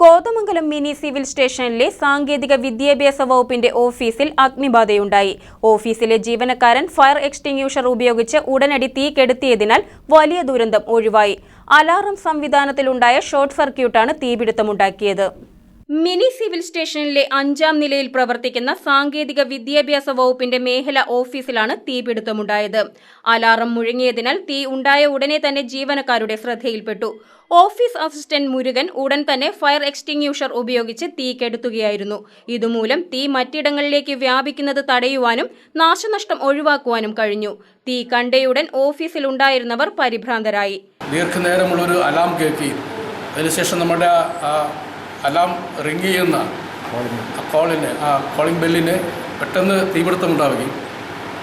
Kothamangalam mini civil സ്റ്റേഷനിലെ സാങ്കേതിക വിദ്യാഭ്യാസ വകുപ്പിന്റെ ഓഫീസിൽ അഗ്നിബാധയുണ്ടായി. ഓഫീസിലെ ജീവനക്കാരൻ ഫയർ എക്സ്റ്റിങ്യൂഷർ ഉപയോഗിച്ച് ഉടനടി തീ കെടുത്തിയതിനാൽ വലിയ ദുരന്തം ഒഴിവായി. അലാറം സംവിധാനത്തിലുണ്ടായ ഷോർട്ട് സർക്യൂട്ടാണ് തീപിടുത്തമുണ്ടാക്കിയത്. മിനി സിവിൽ സ്റ്റേഷനിലെ അഞ്ചാം നിലയിൽ പ്രവർത്തിക്കുന്ന സാങ്കേതിക വിദ്യാഭ്യാസ വകുപ്പിന്റെ മേഖല ഓഫീസിലാണ് തീപിടുത്തമുണ്ടായത്. അലാറം മുഴങ്ങിയതിനാൽ തീ ഉണ്ടായ ഉടനെ തന്നെ ജീവനക്കാരുടെ ശ്രദ്ധയിൽപ്പെട്ടു. ഓഫീസ് അസിസ്റ്റന്റ് മുരുകൻ ഉടൻ തന്നെ ഫയർ എക്സ്റ്റിങ്യൂഷർ ഉപയോഗിച്ച് തീ കെടുത്തുകയായിരുന്നു. ഇതുമൂലം തീ മറ്റിടങ്ങളിലേക്ക് വ്യാപിക്കുന്നത് തടയുവാനും നാശനഷ്ടം ഒഴിവാക്കുവാനും കഴിഞ്ഞു. തീ കണ്ടയുടൻ ഓഫീസിൽ ഉണ്ടായിരുന്നവർ പരിഭ്രാന്തരായി. ദീർഘനേരമുള്ളൊരു അലാം കേൾക്കുകയും അതിനുശേഷം നമ്മുടെ അലാം റിങ് ചെയ്യുന്ന കോളിന് ആ കോളിംഗ് ബെല്ലിന് പെട്ടെന്ന് തീപിടുത്തമുണ്ടാവുകയും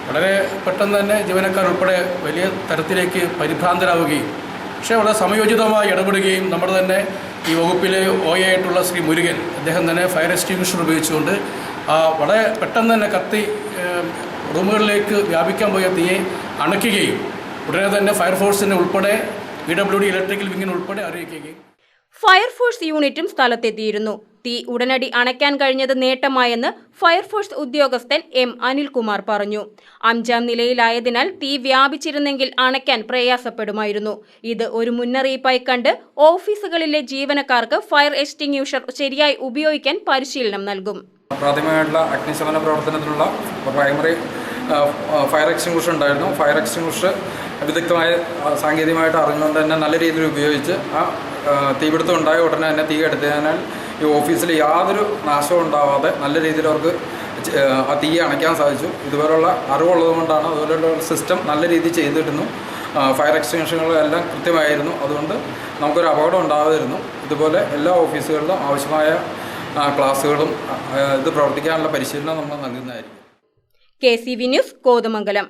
വളരെ പെട്ടെന്ന് തന്നെ ജീവനക്കാർ ഉൾപ്പെടെ വലിയ തരത്തിലേക്ക് പരിഭ്രാന്തരാവുകയും പക്ഷേ വളരെ സമയോചിതമായി ഇടപെടുകയും നമ്മുടെ തന്നെ ഈ വകുപ്പിലെ ഒ ആയിട്ടുള്ള ശ്രീ മുരുകൻ അദ്ദേഹം തന്നെ ഫയർ എക്സ്റ്റിംഗ്വിഷർ ഉപയോഗിച്ചുകൊണ്ട് ആ വളരെ പെട്ടെന്ന് തന്നെ കത്തി റൂമുകളിലേക്ക് വ്യാപിക്കാൻ പോയ തീയെ അണയ്ക്കുകയും ഉടനെ തന്നെ ഫയർഫോഴ്സിനെ ഉൾപ്പെടെ പി ഡബ്ല്യു ഡി ഇലക്ട്രിക്കൽ വിങ്ങിനുൾപ്പെടെ അറിയിക്കുകയും ഫയർഫോഴ്സ് യൂണിറ്റും സ്ഥലത്തെത്തിയിരുന്നു. തീ ഉടനടി അണയ്ക്കാൻ കഴിഞ്ഞത് നേട്ടമായെന്ന് ഫയർഫോഴ്സ് ഉദ്യോഗസ്ഥൻ എം അനിൽകുമാർ പറഞ്ഞു. അഞ്ചാം നിലയിലായതിനാൽ തീ വ്യാപിച്ചിരുന്നെങ്കിൽ അണയ്ക്കാൻ പ്രയാസപ്പെടുമായിരുന്നു. ഇത് ഒരു മുന്നറിയിപ്പായി കണ്ട് ഓഫീസുകളിലെ ജീവനക്കാർക്ക് ഫയർ എക്സ്റ്റിങ്യൂഷർ ശരിയായി ഉപയോഗിക്കാൻ പരിശീലനം നൽകും. പ്രാഥമികമായിട്ടുള്ള അഗ്നിശമന പ്രവർത്തനത്തിനുള്ള പ്രൈമറി ഫയർ എക്സ്റ്റിങ്വിഷർ ഉണ്ടായിരുന്നു. ഫയർ എക്സ്റ്റിങ്വിഷർ വിദഗ്ധമായ സാങ്കേതികമായിട്ട് അറിഞ്ഞുകൊണ്ട് തന്നെ നല്ല രീതിയിൽ ഉപയോഗിച്ച് ആ, തീപിടുത്തം ഉണ്ടായ ഉടനെ തന്നെ തീ എടുത്തതിനാൽ ഈ ഓഫീസിൽ യാതൊരു നാശവും ഉണ്ടാവാതെ നല്ല രീതിയിൽ അവർക്ക് ആ തീ അണയ്ക്കാൻ സാധിച്ചു. ഇതുപോലുള്ള അറിവുള്ളത് കൊണ്ടാണ് അതുപോലുള്ള സിസ്റ്റം നല്ല രീതിയിൽ ചെയ്തിരുന്നു. ഫയർ എക്സ്റ്റിങ്ഷനുകളെല്ലാം കൃത്യമായിരുന്നു. അതുകൊണ്ട് നമുക്കൊരു അപകടം ഉണ്ടാകാതിരുന്നു. ഇതുപോലെ എല്ലാ ഓഫീസുകളിലും ആവശ്യമായ ക്ലാസ്സുകളും ഇത് പ്രവർത്തിക്കാനുള്ള പരിശീലനം നമ്മൾ നൽകുന്നതായിരിക്കും. K C V news Kothamangalam.